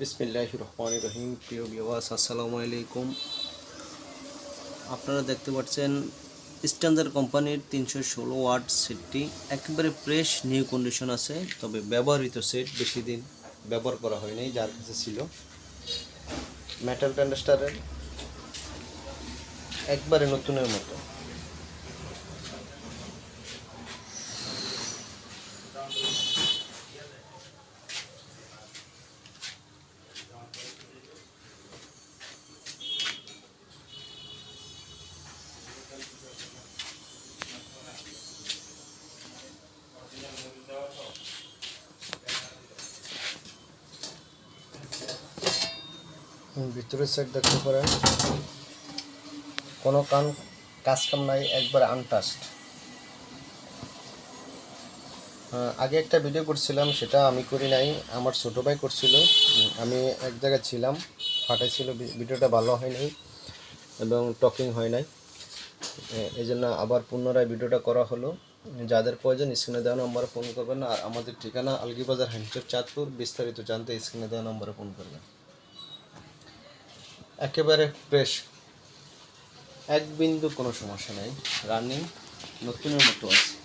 বিসমিল্লাহ রহমান রহিম প্রিয় বিওয়াস আসসালামু আলাইকুম। আপনারা দেখতে পাচ্ছেন স্ট্যান্ডার্ড কোম্পানির তিনশো ষোলো ওয়াট সেটটি। একেবারে ফ্রেশ নিউ কন্ডিশন আছে, তবে ব্যবহৃত সেট বেশি দিন ব্যবহার করা হয়নি যার কাছে ছিল মেটাল ট্যান্ডাস্টারের একবারে নতুনের মতো। ভিতরের সাইড দেখতে পারেন। কোনো কান, কাজ কাম নাই, একবার আনটাস্ট আগে একটা ভিডিও করছিলাম, সেটা আমি করি নাই, আমার ছোটো ভাই করছিল। আমি এক জায়গায় ছিলাম, ফাটাইছিল ভিডিওটা ভালো হয়নি এবং টকিং হয় নাই। এই জন্য আবার পুনরায় ভিডিওটা করা হলো। যাদের প্রয়োজন স্ক্রিনে দেওয়া নম্বরে ফোন করবেন। আর আমাদের ঠিকানা আলগিবাজার হ্যান্ডচর চাঁদপুর, বিস্তারিত জানতে স্ক্রিনে দেওয়া নম্বরে ফোন করবেন। একেবারে ফ্রেশ এক বিন্দু কোনো সমস্যা নেই। রানিং নতুনের মতো আছে।